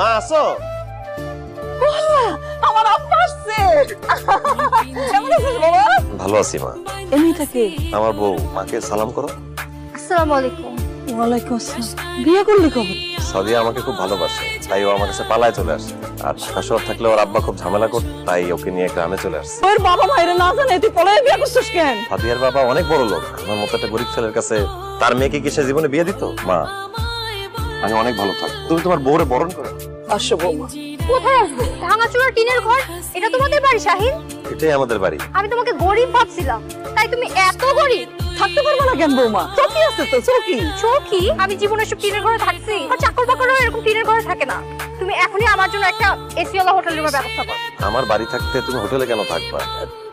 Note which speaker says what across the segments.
Speaker 1: মা আসো
Speaker 2: আমার আব্বা আসছে। কেমন আছিস বাবা?
Speaker 1: ভালো আছি মা।
Speaker 2: এমনি থাকে
Speaker 1: আমার বউ মাকে সালাম করো।
Speaker 3: আসসালামু আলাইকুম।
Speaker 2: ওয়ালাইকুম আসসালাম। বিয়ে করলি কবে
Speaker 1: সাদিয়া আমাকে খুব ভালোবাসে তাই ও আমার কাছে পালায় চলে আসে। আর ঢাকা শহর থাকলে ওর আব্বা খুব ঝামেলা করত তাই ওকে নিয়ে গ্রামে চলে আসছে
Speaker 2: ওর বাবা মায়ের না জানে তুই পলায় বিয়ে করছিস কেন?
Speaker 1: সাদিয়ার বাবা অনেক বড় লোক। আমার মতো একটা গরিব ছেলের কাছে তার মেয়েকে কি সে জীবনে বিয়ে দিত? মা আমি অনেক ভালো থাক তুমি তোমার বউরে বরণ করো।
Speaker 2: আসো বৌমা।
Speaker 3: কোথায় আসব? ভাঙাচোরা টিনের ঘর? এটা তোমাদের বাড়ি শাহিন?
Speaker 1: এটাই আমাদের বাড়ি।
Speaker 3: আমি তোমাকে গরিব ভাবছিলাম তাই তুমি এত গরিব?
Speaker 2: থাকতে পারব না কেন বৌমা? চকি আছে তো চকি।
Speaker 3: চৌকি? আমি জীবনে সব টিনের ঘরে থাকছি। আর চাকর বাকরও এরকম টিনের ঘরে থাকে না। তুমি এখনই আমার জন্য একটা এসিওয়ালা হোটেল রুমের ব্যবস্থা করো।
Speaker 1: আমার বাড়ি থাকতে তুমি হোটেলে কেন থাকবা?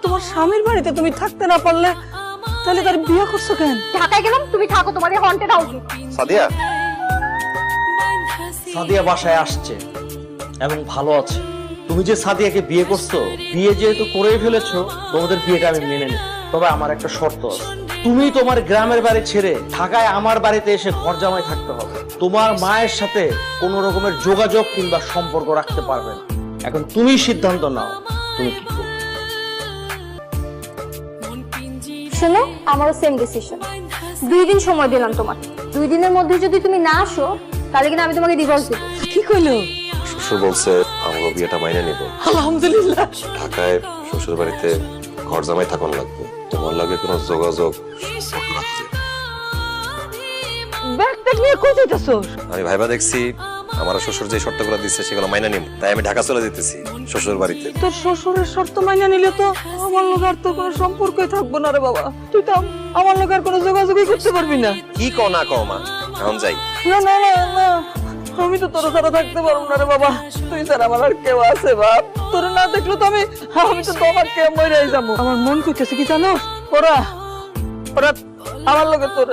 Speaker 2: তোমার স্বামীর বাড়িতে তুমি থাকতে না পারলে তাহলে তার বিয়ে করছ কেন?
Speaker 3: ঢাকায় গেলাম তুমি থাকো তোমার এই হন্টেড হাউসে
Speaker 1: সাদিয়া
Speaker 4: সাদিয়া বাসায় আসছে এবং ভালো আছে। তুমি যে সাদিয়াকে বিয়ে করছ, বিয়ে যেহেতু করেই ফেলেছো, তোমাদের বিয়েটা আমি মেনে নিই তবে আমার একটা শর্ত আছে। তুমি তোমার গ্রামের বাড়ি ছেড়ে ঢাকায় আমার বাড়িতে এসে ঘর জামাই থাকতে হবে। তোমার মায়ের সাথে কোনো রকমের যোগাযোগ কিংবা সম্পর্ক রাখতে পারবে না। এখন তুমি সিদ্ধান্ত নাও, তুমি কি করবে?
Speaker 3: শোনো, আমারও সেম ডিসিশন দুই দিন সময় দিলাম তোমাকে। দুই দিনের মধ্যে যদি তুমি না আসো তাহলে কিনা আমি তোমাকে ডিভোর্স দেবো।
Speaker 2: কি কইলো?
Speaker 1: শ্বশুর বলছে আমাকে বিয়েটা মাইনে নিব।
Speaker 2: আলহামদুলিল্লাহ।
Speaker 1: ঢাকায় শ্বশুর বাড়িতে ঘর জামাই থাকুন লাগবে। তোমার লাগে কোনো যোগাযোগ?
Speaker 2: ব্যাগ নিয়ে
Speaker 1: আমি ভাইবা দেখছি আমার শ্বশুর যে শর্তগুলো দিচ্ছে সেগুলো মাইনে নিব। তাই আমি ঢাকা চলে যেতেছি শ্বশুর বাড়িতে
Speaker 2: তোর শ্বশুরের শর্ত মাইনা নিলে তো আমার লোক আর তো কোনো সম্পর্কই থাকব না রে বাবা। তুই তো আমার লোক আর কোনো যোগাযোগই করতে পারবি না।
Speaker 1: কি কও না কও মা? এখন যাই।
Speaker 2: না না না আমি তো তোর ছাড়া থাকতে পারব না রে বাবা। তুই ছাড়া আমার আর কেউ আছে, বাপ। তোর না দেখলে তো আমি আমি তো তোমার কে মরে যাব। আমার মন করতেছে কি জানো? ওরা ওরা আমার লগে তোর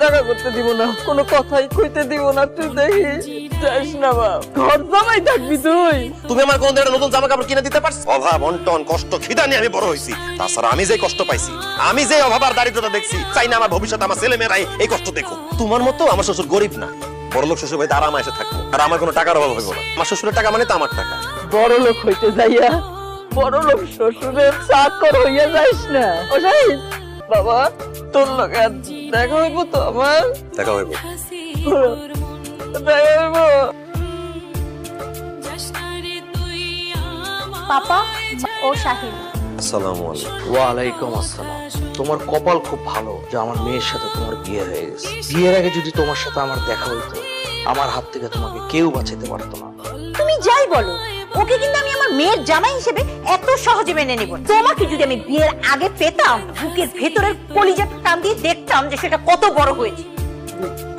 Speaker 2: দেখা করতে দিব না। কোনো কথাই কইতে দিব না, তুই দেখিস যাইস না বাপ। ঘর জামাই থাকবি তুই।
Speaker 1: তুমি আমার কোন একটা নতুন জামা কাপড় কিনে দিতে পারছ? অভাব অন্টন কষ্ট খিদা নিয়ে আমি বড় হয়েছি তাছাড়া আমি যে কষ্ট পাইছি আমি যে অভাব আর দারিদ্রতা দেখছি চাই না আমার ভবিষ্যৎ আমার ছেলে মেয়েরাই এই কষ্ট দেখো তোমার মতো আমার শ্বশুর গরিব না। বড় লোক শ্বশুর বাড়িতে আরাম এসে থাকব। আর আমার কোনো টাকার অভাব হইব না। আমার শ্বশুরের টাকা মানে তো আমার টাকা।
Speaker 2: বড় লোক হইতে যাইয়া বড় লোক শ্বশুরের চাকর হইয়া যাইস না। ও যাইস বাবা তোর লোক দেখা হইব তো আমার?
Speaker 1: দেখা হইব।
Speaker 3: পাপা ও শাহিন।
Speaker 1: আসসালামু আলাইকুম।
Speaker 4: ওয়ালাইকুম আসসালাম। তোমার কপাল খুব ভালো যে আমার মেয়ের সাথে তোমার বিয়ে হয়ে গেছে। বিয়ের আগে যদি তোমার সাথে আমার দেখা হইতো আমার হাত থেকে তোমাকে কেউ বাঁচাতে পারতো না।
Speaker 5: তুমি যাই বলো ওকে কিন্তু আমি আমার মেয়ের জামাই হিসেবে এত সহজে মেনে নিব তোমাকে যদি আমি বিয়ের আগে পেতাম বুকের ভেতরের কলিজা টান দিয়ে দেখতাম যে সেটা কত বড় হয়েছে।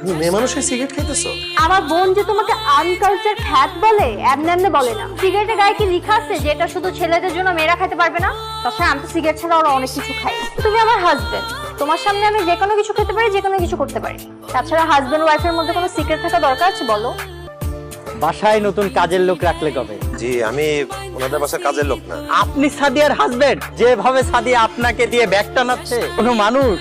Speaker 1: তুমি মেয়ে মানুষের সিগারেট খাইতেছো?
Speaker 3: আমার বোন যে তোমাকে আনকালচার খ্যাত বলে এমনি বলে না। সিগারেটের গায়ে কি লেখা আছে যে এটা শুধু ছেলেদের জন্য মেয়েরা খেতে পারবে না? তাছাড়া আমি তো সিগারেট ছাড়া ওরা অনেক কিছু খাই। তুমি আমার হাজবেন্ড তোমার সামনে আমি যে কোনো কিছু খেতে পারি যে কোনো কিছু করতে পারি। তাছাড়া হাজবেন্ড ওয়াইফের মধ্যে কোনো সিক্রেট থাকা দরকার আছে বলো?
Speaker 6: বাসায় নতুন কাজের লোক রাখলে কবে?
Speaker 1: জি আমি ওনাদের বাসার কাজের লোক না।
Speaker 6: আপনি সাদিয়ার হাজবেন্ড যেভাবে সাদিয়া আপনাকে দিয়ে ব্যাগ টানাচ্ছে কোনো মানুষ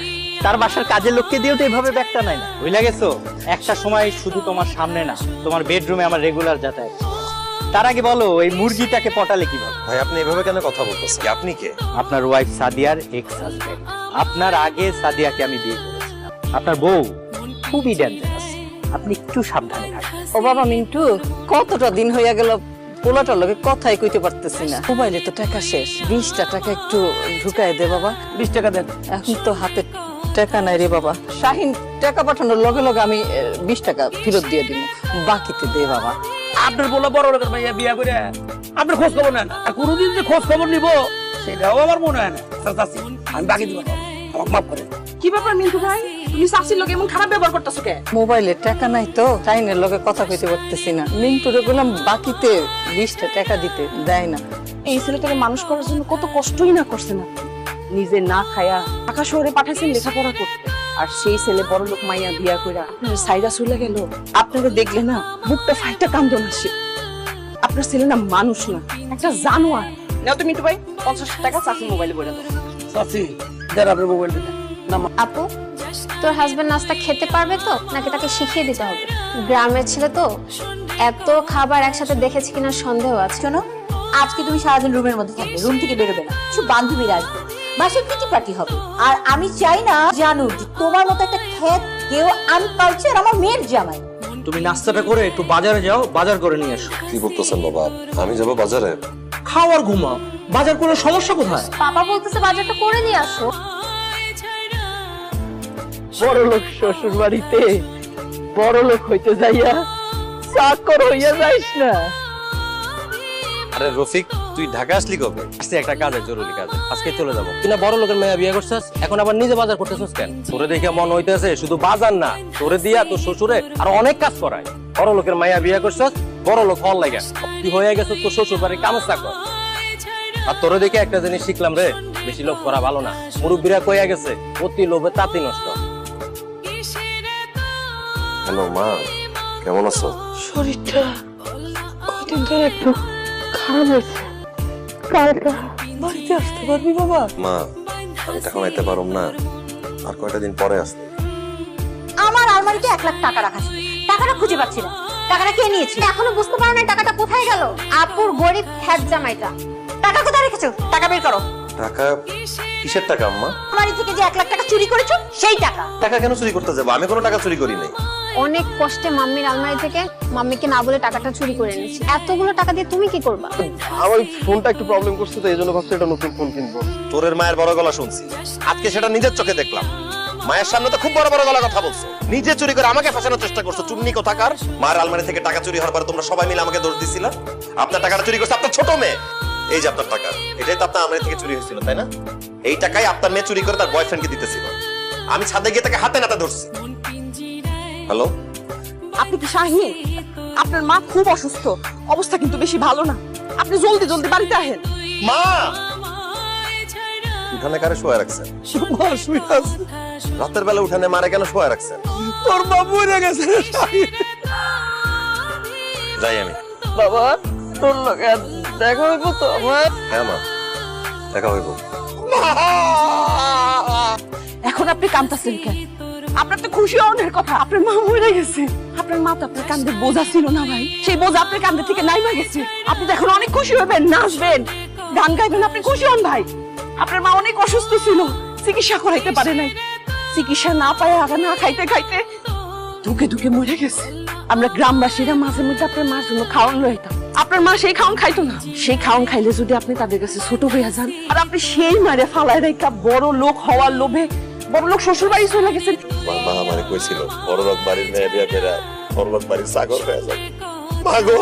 Speaker 6: তার বাসার কাজের লোককে দিয়েও তো এভাবে ব্যাগটা নাই না। বুঝলে গেছো? একটা সময় শুধু তোমার সামনে না তোমার বেডরুমে আমার রেগুলার যাতায়াত। তার আগে বলো এই মুরগিটাকে পটালে কীভাবে?
Speaker 1: ভাই আপনি এভাবে কেন কথা বলতেছেন? আপনি কে?
Speaker 6: আপনার ওয়াইফ সাদিয়ার এক্স হাজবেন্ড আপনার আগে সাদিয়াকে আমি বিয়ে করেছিলাম আপনার বউ খুবই ডেঞ্জারাস আপনি একটু সাবধানে থাকবেন
Speaker 2: ও বাবা মিন্টু কতটা দিন হইয়া গেল পোলাটার লোকে কথাই কইতে পারতেছি না। মোবাইলে তো টাকা শেষ বিশটা টাকা একটু ঢুকায় দে বাবা।
Speaker 6: বিশ টাকা দেন।
Speaker 2: এখন তো হাতে টাকা নাই রে বাবা। শাহিন টাকা পাঠানোর লগে লগে আমি বিশ টাকা ফেরত দিয়ে দিব বাকিতে দে বাবা।
Speaker 7: আপনার বলা বড় লোকের ভাইয়া বিয়া করে আপনার খোঁজ খবর নেন? আর কোনোদিন যে খোঁজ খবর নিব সেটাও আমার মনে হয় না। আমি বাকি দিব আমাকে মাফ করে
Speaker 8: কি ব্যাপার মিন্টু ভাই? তুমি শাশির লোক এমন খারাপ ব্যবহার করতেছো কে?
Speaker 2: মোবাইলে টাকা নাই তো শাহিনের লগে কথা কইতে পারতেছি না। মিন্টুরে বললাম বাকিতে বিশটা টাকা দিতে দেয় না।
Speaker 8: এই ছেলেটাকে মানুষ করার জন্য কত কষ্টই না করছে না নিজে না খায়া ঢাকা শহরে পাঠাইছেন লেখাপড়া করতে। আর সেই ছেলে বড় লোক মাইয়া বিয়া কইরা আপনার সাইরা চলে গেল। আপনাকে দেখলে না বুকটা ফাইটা কান্দন আসে। আপনার ছেলে না মানুষ না একটা জানোয়ার। নাও তো মিন্টু ভাই পঞ্চাশ টাকা চাষি মোবাইলে বলে দাও।
Speaker 7: চাচ্ছি দেন আপনার মোবাইল না
Speaker 3: আপু? তোর হাজবেন্ড নাস্তা খেতে পারবে তো? নাকি তাকে শিখিয়ে দিতে হবে? গ্রামের ছেলে তো
Speaker 9: এত খাবার একসাথে দেখেছি কিনা সন্দেহ আছে।
Speaker 5: শোনো আজকে তুমি সারাদিন রুমের মধ্যে থাকবে রুম থেকে বেরোবে না। কিছু বান্ধবীরা আসবে। বাসায় কিটি পার্টি হবে। আর আমি চাই না জানো যে তোমার মতো একটা খ্যাত কেউ আনকালচার আমার মেয়ের জামাই।
Speaker 4: তুমি নাস্তাটা করে একটু বাজারে যাও বাজার করে নিয়ে এসো।
Speaker 1: কি বলতেছেন বাবা? আমি যাব বাজারে।
Speaker 4: খাওয়ার ঘুমা বাজার করে সমস্যা কোথায়?
Speaker 9: পাপা বলতেছে বাজারটা করে নিয়ে আসো।
Speaker 2: বড় লোক শ্বশুর বাড়িতে বড় লোক হইতে যাইয়া চাকর হইয়া যাইস না।
Speaker 1: আরে রফিক তুই ঢাকা আসলি কবে?
Speaker 10: আসছে একটা কাজে জরুরি কাজে। আজকে চলে যাব। তুই না বড় লোকের মেয়ে বিয়ে করছিস এখন আবার নিজে বাজার করতেছিস কেন? তোরে দেখে মন হইতেছে শুধু বাজার না তোরে দিয়া তোর শ্বশুরে আর অনেক কাজ করায়। বড় লোকের মাইয়া বিয়ে করছিস বড় লোক হল লাগে। তুই হয়ে গেছিস তোর শ্বশুর বাড়ির কামে চাকর আর তোরে দেখে একটা জিনিস শিখলাম রে বেশি লোভ করা ভালো না। মুরব্বীরা কইয়া গেছে অতি লোভে তাঁতি নষ্ট।
Speaker 1: হ্যালো মা কেমন আছো?
Speaker 2: শরীরটা কদিন ধরে একটু খারাপ হয়েছে। কালকা। বাড়িতে আসতে পারবি বাবা?
Speaker 1: মা আমি আইতে পারুম না। আর কয়টা দিন পরে আসতে
Speaker 5: আমার আলমারিতে এক লাখ টাকা রাখা ছিল। টাকাটা খুঁজে পাচ্ছি না। টাকাটা কে নিয়েছে?
Speaker 9: এখনও বুঝতে পারো না টাকাটা কোথায় গেল। আপুর গরিব খ্যাত জামাইটা।
Speaker 5: টাকা কোথায় রেখেছো? টাকা বের করো।
Speaker 1: টাকা কিসের টাকা আম্মা?
Speaker 5: আলমারি থেকে যে এক লাখ টাকা চুরি করেছ সেই টাকা।
Speaker 1: টাকা কেন চুরি করতে যাব? আমি কোনো টাকা চুরি করি নাই।
Speaker 9: অনেক কষ্টে মাম্মির আলমারি থেকে মাম্মিকে না বলে টাকাটা চুরি করে এনেছি। এতগুলো টাকা দিয়ে তুমি কি করবা?
Speaker 11: আমার ফোনটা একটু প্রবলেম করছে তো এই জন্য ভাবছি একটা নতুন ফোন কিনবো।
Speaker 1: তোরের মায়ের বড় গলা শুনছি। আজকে সেটা নিজের চোখে দেখলাম। মায়ের সামনে তো খুব বড় বড় গলা কথা বলছো। নিজে চুরি করে আমাকে ফাঁসানোর চেষ্টা করছ। চুন্নি কোথাকার? মায়ের আলমারি থেকে টাকা চুরি হওয়ার পর তোমরা সবাই মিলে আমাকে দোষ দিছিলা? আপনার টাকাটা চুরি করছে আপনার ছোট মেয়ে। এই যে আপনার টাকা। এটাই তো আপনার আলমারি থেকে চুরি হয়েছিল তাই না? এই টাকাই আপনার মেয়ে চুরি করে তার বয়ফ্রেন্ডকে দিতেছিল। আমি ছাদে গিয়ে তাকে হাতে নাতে ধরছি। হ্যালো
Speaker 8: আপনি কি শাহিন? আপনার মা খুব অসুস্থ। অবস্থা কিন্তু বেশি ভালো না। আপনি জলদি জলদি বাড়িতে আহেন
Speaker 1: মা! উঠানে কারে শোয়া রাখছেন?
Speaker 7: শুয়ে আছে।
Speaker 1: রাতের বেলা উঠানে মারে কেন শোয়া রাখছেন?
Speaker 7: তোর মা মরে গেছে
Speaker 1: যাই আমি।
Speaker 2: বাবা তোর লগে দেখা হইব তো আমার?
Speaker 1: হ্যাঁ মা দেখা হইব।
Speaker 8: এখন আপনি কান্দতেছেন কেন? আপনার তো খুশি হওয়ার কথা। আপনার মা মরে গেছে। আপনার মা তো আপনার কান্দে বোঝা ছিল না ভাই। সেই বোঝা আপনার কান্দে থেকে নাইমা গেছে। আপনি তো এখন অনেক খুশি হবেন, নাচবেন, গান গাইবেন, আপনি খুশি হন ভাই। আপনার মা অনেক অসুস্থ ছিল, চিকিৎসা করাইতে পারে নাই। চিকিৎসা না পায় আগা না খাইতে খাইতে ধুকে ধুকে মরে গেছে। আমরা গ্রামবাসীরা মাঝে মধ্যে আপনার মার জন্য খাওয়ান লইতাম। আপনার মা সেই খাওয়ান খাইতো না। সেই খাওয়ান খাইলে যদি আপনি তাদের কাছে ছোট হয়ে যান, আর আপনি সেই মারে ফালায় রেখা বড় লোক হওয়ার লোভে বড় লোক শ্বশুর বাড়ি চলে গেছেন
Speaker 1: মা আমারে কইছিল বড় লোক বাড়ির মেয়ে বিয়া করে বড় লোক বাড়ির চাকর হয়ে যাবে মা গো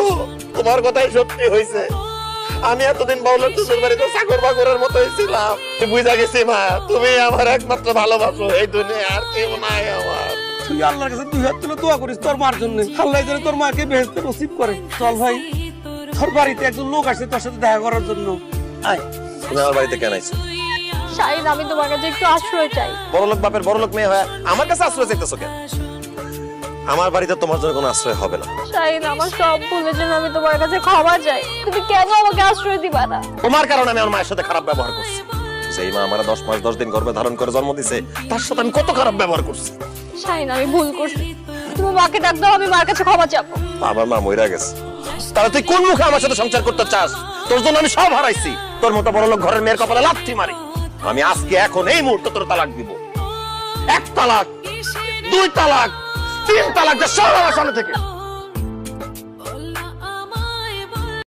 Speaker 1: তোমার কথাই সত্যি হইছে। আমি এতদিন বাউলের শ্বশুর বাড়িতে চাকর বাকরের মতো হয়েছিলাম বুঝা গেছি মা তুমি আমার একমাত্র ভালোবাসো। এই দুনিয়া আর কেউ নাই আমার।
Speaker 7: তুই আল্লাহর কাছে দুই হাত তুলে দোয়া করিস তোর মার জন্য। আল্লাহ যেন তোর মাকে বেহেস্তে নসিব করে। চল ভাই তোর বাড়িতে একজন লোক আসছে তোর সাথে দেখা করার জন্য। আয়।
Speaker 1: তুমি আমার বাড়িতে কেন আইছো?
Speaker 9: আমি তোমার কাছে একটু আশ্রয় চাই।
Speaker 1: বড় লোক বাপের বড় লোক মেয়ে হয়ে আমার কাছে আশ্রয় চাইতেছো কেন? আমার বাড়িতে তোমার জন্য কোনো আশ্রয় হবে না।
Speaker 9: শাহিদ আমার সব ভুলের জন্য আমি তোমার কাছে ক্ষমা চাই। তুমি কেন আমাকে আশ্রয় দিবা না?
Speaker 1: তোমার কারণে আমি আমার মায়ের সাথে খারাপ ব্যবহার করছি। যেই মা আমার দশ মাস দশ দিন গর্ভে ধারণ করে জন্ম দিছে তার সাথে আমি কত খারাপ ব্যবহার করছি।
Speaker 9: শাহিন আমি ভুল করছি। তুমি মাকে ডাক দাও আমি মার কাছে ক্ষমা চাবো।
Speaker 1: আমার মা মইরা গেছে। তাহলে তুই কোন মুখে আমার সাথে সংসার করতে চাস? তোর জন্য আমি সব হারাইছি। তোর মতো বড় লোক ঘরের মেয়ের কপালে লাথি মারি। আমি আজকে এখন এই মুহূর্তে তোর তালাক দিব। এক তালাক, দুই তালাক, তিন তালাক, যা সব আমার সামনে থেকে।